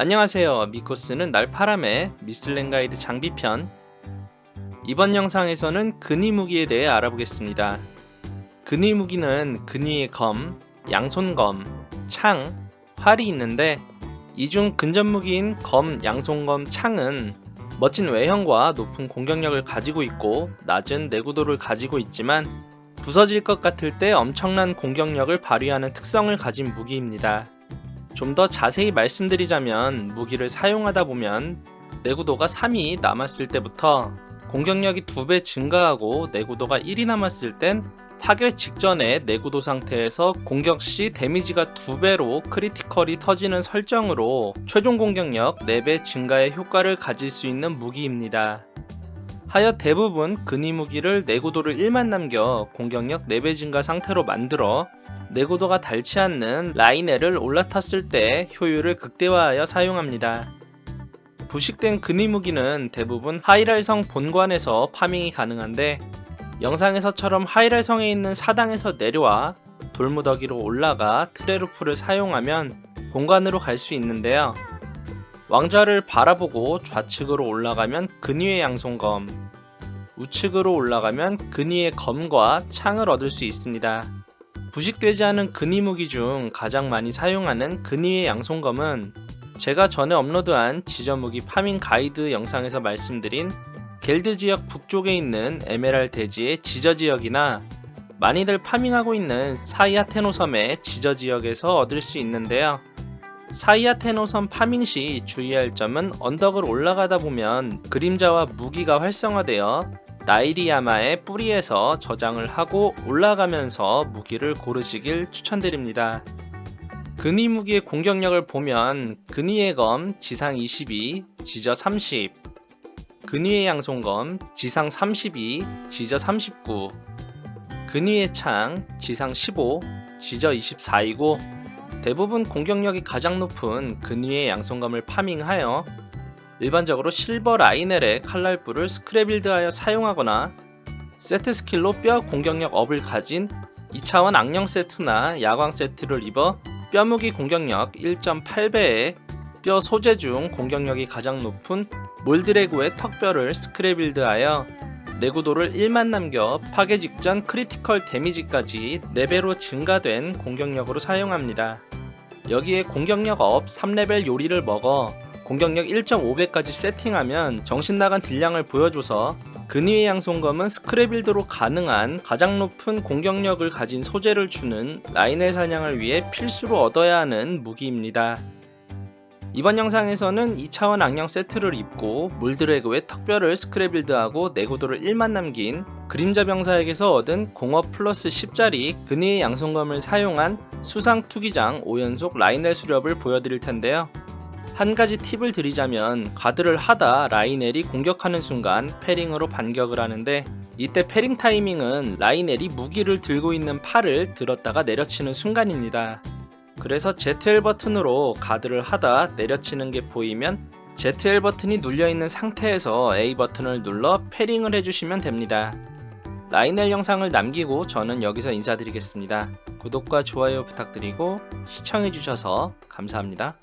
안녕하세요. 미코스는 날파람의 미슬랭 가이드 장비편. 이번 영상에서는 근위 무기에 대해 알아보겠습니다. 근위 무기는 근위의 검, 양손검, 창, 활이 있는데 이 중 근접 무기인 검, 양손검, 창은 멋진 외형과 높은 공격력을 가지고 있고 낮은 내구도를 가지고 있지만 부서질 것 같을 때 엄청난 공격력을 발휘하는 특성을 가진 무기입니다. 좀 더 자세히 말씀드리자면 무기를 사용하다 보면 내구도가 3이 남았을 때부터 공격력이 2배 증가하고 내구도가 1이 남았을 땐 파괴 직전의 내구도 상태에서 공격 시 데미지가 2배로 크리티컬이 터지는 설정으로 최종 공격력 4배 증가의 효과를 가질 수 있는 무기입니다. 하여 대부분 근위 무기를 내구도를 1만 남겨 공격력 4배 증가 상태로 만들어 내구도가 닳지 않는 라이넬을 올라탔을 때 효율을 극대화하여 사용합니다. 부식된 근위 무기는 대부분 하이랄성 본관에서 파밍이 가능한데 영상에서처럼 하이랄성에 있는 사당에서 내려와 돌무더기로 올라가 트레루프를 사용하면 본관으로 갈 수 있는데요. 왕좌를 바라보고 좌측으로 올라가면 근위의 양손검, 우측으로 올라가면 근위의 검과 창을 얻을 수 있습니다. 부식되지 않은 근위 무기 중 가장 많이 사용하는 근위의 양손검은 제가 전에 업로드한 지저무기 파밍 가이드 영상에서 말씀드린 겔드 지역 북쪽에 있는 에메랄 대지의 지저 지역이나 많이들 파밍하고 있는 사이아테노 섬의 지저 지역에서 얻을 수 있는데요. 사이아테노 섬 파밍 시 주의할 점은 언덕을 올라가다 보면 그림자와 무기가 활성화되어 나이리야마의 뿌리에서 저장을 하고 올라가면서 무기를 고르시길 추천드립니다. 근위 무기의 공격력을 보면 근위의 검 지상 22, 지저 30, 근위의 양손검 지상 32, 지저 39, 근위의 창 지상 15, 지저 24이고 대부분 공격력이 가장 높은 근위의 양손검을 파밍하여 일반적으로 실버 라이넬의 칼날부를 스크래빌드하여 사용하거나 세트 스킬로 뼈 공격력 업을 가진 2차원 악령 세트나 야광 세트를 입어 뼈무기 공격력 1.8배의 뼈 소재 중 공격력이 가장 높은 몰드레고의 턱뼈를 스크래빌드하여 내구도를 1만 남겨 파괴 직전 크리티컬 데미지까지 4배로 증가된 공격력으로 사용합니다. 여기에 공격력 업 3레벨 요리를 먹어 공격력 1.5배까지 세팅하면 정신 나간 딜량을 보여줘서 근위의 양손검은 스크래빌드로 가능한 가장 높은 공격력을 가진 소재를 주는 라인의 사냥을 위해 필수로 얻어야 하는 무기입니다. 이번 영상에서는 2차원 악령 세트를 입고 몰드레그의 턱뼈를 스크래빌드하고 내구도를 1만 남긴 그림자 병사에게서 얻은 공업 플러스 10짜리 근위의 양손검을 사용한 수상 투기장 5연속 라인엘 수렵을 보여드릴 텐데요. 한 가지 팁을 드리자면 가드를 하다 라이넬이 공격하는 순간 패링으로 반격을 하는데 이때 패링 타이밍은 라이넬이 무기를 들고 있는 팔을 들었다가 내려치는 순간입니다. 그래서 ZL 버튼으로 가드를 하다 내려치는 게 보이면 ZL 버튼이 눌려 있는 상태에서 A 버튼을 눌러 패링을 해주시면 됩니다. 라이넬 영상을 남기고 저는 여기서 인사드리겠습니다. 구독과 좋아요 부탁드리고 시청해주셔서 감사합니다.